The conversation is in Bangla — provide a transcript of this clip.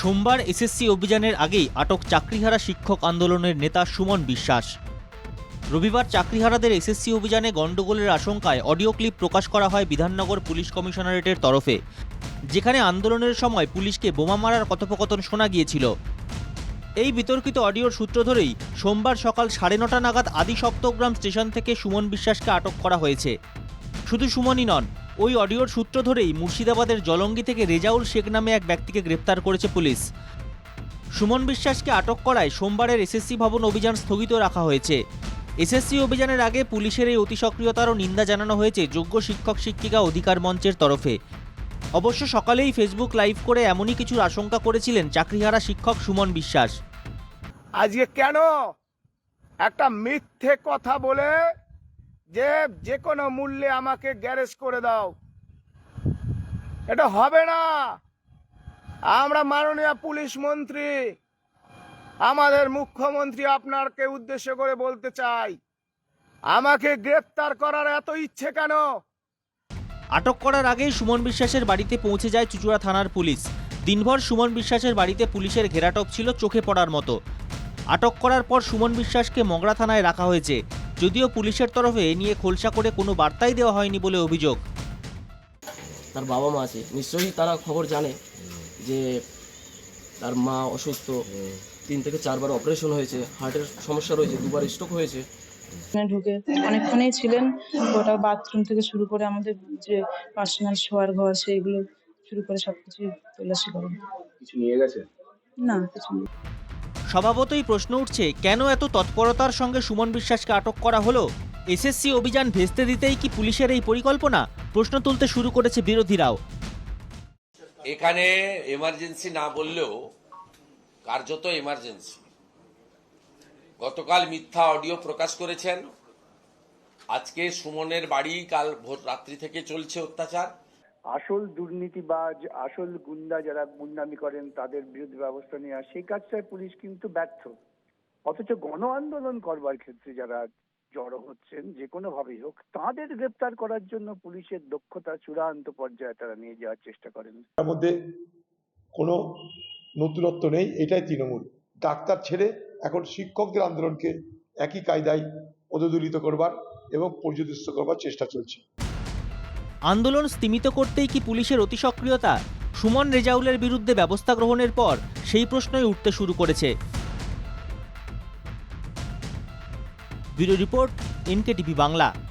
সোমবার এসএসসি অভিযানের আগেই আটক চাকরিহারা শিক্ষক আন্দোলনের নেতা সুমন বিশ্বাস। রবিবার চাকরিহারাদের এসএসসি অভিযানে গণ্ডগোলের আশঙ্কায় অডিও ক্লিপ প্রকাশ করা হয় বিধাননগর পুলিশ কমিশনারেটের তরফে, যেখানে আন্দোলনের সময় পুলিশকে বোমা মারার কথোপকথন শোনা গিয়েছিল। এই বিতর্কিত অডিওর সূত্র ধরেই সোমবার সকাল সাড়ে নটা নাগাদ আদি সপ্তগ্রাম স্টেশন থেকে সুমন বিশ্বাসকে আটক করা হয়েছে। শুধু সুমনই নন ওই অডিওর সূত্র ধরেই মুর্শিদাবাদের জলঙ্গি থেকে রেজাউল শেখ নামে এক ব্যক্তিকে গ্রেপ্তার করেছে পুলিশ। সুমন বিশ্বাসকে আটক করায় সোমবারের এসএসসি ভবন অভিযান স্থগিত রাখা হয়েছে। এসএসসি অভিযানের আগে পুলিশের এই অতি সক্রিয়তারও নিন্দা জানানো হয়েছে যোগ্য শিক্ষক, শিক্ষিকা অধিকার মঞ্চের তরফে। অবশ্য সকালেই ফেসবুক লাইভ করে এমনই কিছুর আশঙ্কা করেছিলেন চাকরিহারা শিক্ষক সুমন বিশ্বাস। আজকে কেন একটা মিথ্যে কথা বলে যে যে কোনো মূল্যে আমাকে গ্যারেজ করে দাও। এটা হবে না। আমরা মাননীয় পুলিশ মন্ত্রী, আমাদের মুখ্যমন্ত্রী আপনারকে উদ্দেশ্য করে বলতে চাই, আমাকে গ্রেপ্তার করার এত ইচ্ছে কেন? আটক করার আগেই সুমন বিশ্বাসের বাড়িতে পৌঁছে যায় চুচুড়া থানার পুলিশ। দিনভর সুমন বিশ্বাসের বাড়িতে পুলিশের ঘেরাটপ ছিল চোখে পড়ার মতো। আটক করার পর সুমন বিশ্বাসকে মগরা থানায় রাখা হয়েছে। যদিও পুলিশের তরফে এ নিয়ে খোলসা করে কোনো বার্তাই দেওয়া হয়নি বলে অভিযোগ। তার বাবা মা আছে। নিশ্চয়ই তারা খবর জানে যে তার মা অসুস্থ। তিন থেকে চারবার অপারেশন হয়েছে। হার্টের সমস্যা রয়েছে দুবার স্ট্রোক হয়েছে। ঢুকে অনেকক্ষণই ছিলেন। ওটা বাথরুম থেকে শুরু করে আমাদের যে পার্সোনাল শোয়ার ঘর সেইগুলো শুরু করে সব কিছু তল্লাশি করেন। কিছু নিয়ে গেছে? না কিছু নেই। স্বভাবতই প্রশ্ন উঠছে, কেন এত তৎপরতার সঙ্গে সুমন বিশ্বাসকে আটক করা হলো? এসএসসি অভিযান ভেস্তে দিতেই কি পুলিশের এই পরিকল্পনা? প্রশ্ন তুলতে শুরু করেছে বিরোধীরাও। এখানে এমার্জেন্সি না বললেও কার্যত এমার্জেন্সি গতকাল মিথ্যা অডিও প্রকাশ করেছেন। আজকে সুমনের বাড়ি কাল ভোর রাত্রি থেকে চলছে অত্যাচার। আসল দুর্নীতিবাজ, আসল গুন্ডা যারা গুন্ডামি করেন, তাদের বিরুদ্ধে ব্যবস্থা নেওয়া সেই কাজটায় পুলিশ কিন্তু ব্যর্থ। অথচ গণ আন্দোলন করবার ক্ষেত্রে যারা জড়ো হচ্ছেন, যে কোনো ভাবেই হোক, তাদের গ্রেপ্তার করার জন্য পুলিশের দক্ষতা চূড়ান্ত পর্যায়ে তারা নিয়ে যাওয়ার চেষ্টা করেন। তার মধ্যে কোনো নতুনত্ব নেই, এটাই তৃণমূল। ডাক্তার ছেড়ে এখন শিক্ষকদের আন্দোলনকে একই কায়দায় পদদলিত করবার এবং পর্যদস্ত করবার চেষ্টা চলছে। আন্দোলন স্তিমিত করতেই কি পুলিশের অতি সক্রিয়তা? সুমন রেজাউলের বিরুদ্ধে ব্যবস্থা গ্রহণের পর সেই প্রশ্নই উঠতে শুরু করেছে। Bureau report, NKTV Bangla.